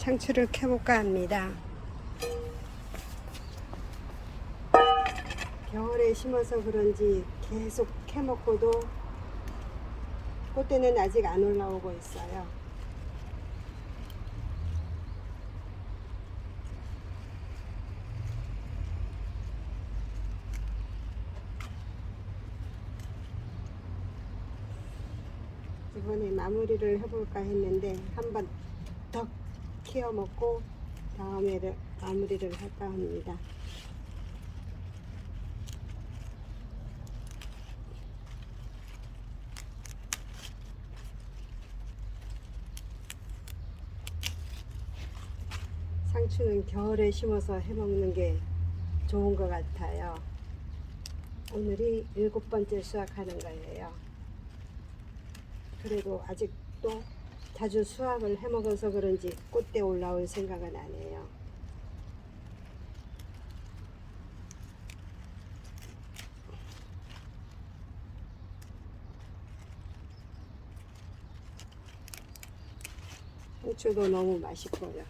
상추를 캐볼까 합니다. 겨울에 심어서 그런지 계속 캐먹고도 꽃대는 아직 안 올라오고 있어요. 이번에 마무리를 해볼까 했는데 한번 더 키워 먹고 다음에 마무리를 할까 합니다. 상추는 겨울에 심어서 해먹는 게 좋은 것 같아요. 오늘이 일곱 번째 수확하는 거예요. 그래도 아직도 자주 수확을 해 먹어서 그런지 꽃대 올라올 생각은 안 해요. 상추도 너무 맛있고요.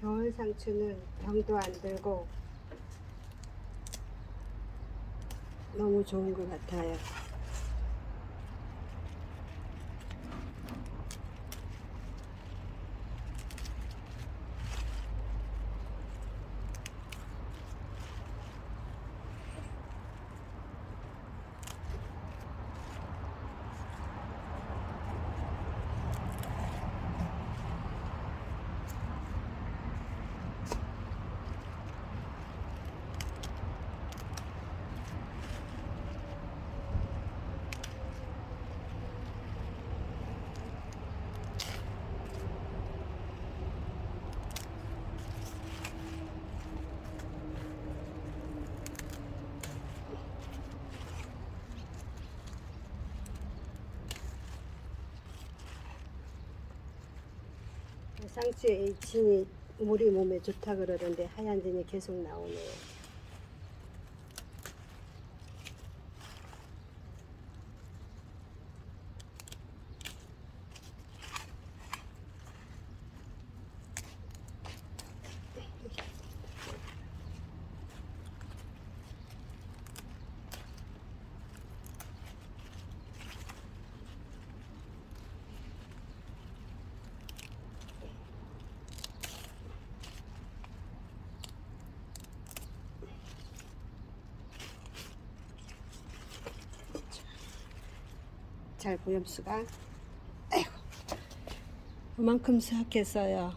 겨울 상추는 병도 안 들고 너무 좋은 것 같아요. 상추의 이 진이 물이 몸에 좋다 그러는데 하얀 진이 계속 나오네요. 잘 보염수가 아이고 그만큼 수확했어요.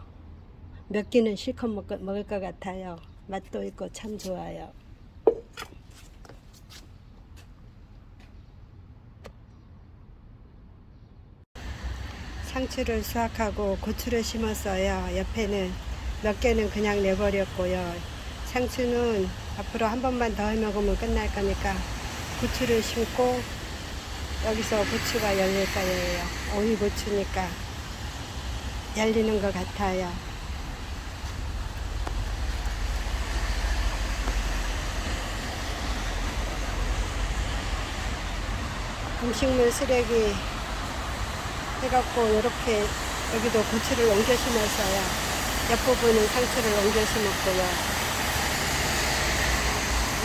몇 끼는 실컷 먹, 먹을 것 같아요. 맛도 있고 참 좋아요. 상추를 수확하고 고추를 심었어요. 옆에는 몇 개는 그냥 내버렸고요. 상추는 앞으로 한 번만 더 해먹으면 끝날 거니까 고추를 심고 여기서 고추가 열릴 거예요. 오이 고추니까 열리는 것 같아요. 음식물 쓰레기 해갖고 이렇게 여기도 고추를 옮겨 심었어요. 옆부분은 상추를 옮겨 심었고요.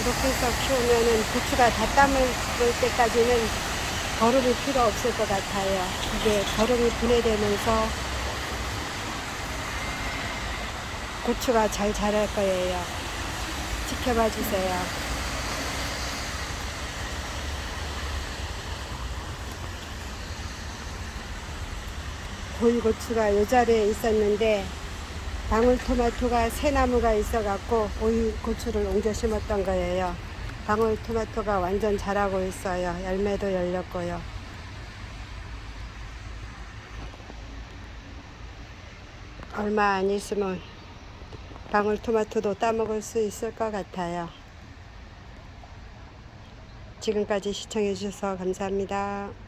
이렇게 해서 키우면은 고추가 다 땀을 볼 때까지는 거름이 필요 없을 것 같아요. 이게 거름이 분해되면서 고추가 잘 자랄 거예요. 지켜봐 주세요. 보이고추가 이 자리에 있었는데 방울토마토가 새 나무가 있어갖고 오이고추를 옮겨 심었던 거예요. 방울토마토가 완전 자라고 있어요. 열매도 열렸고요. 얼마 안 있으면 방울토마토도 따먹을 수 있을 것 같아요. 지금까지 시청해주셔서 감사합니다.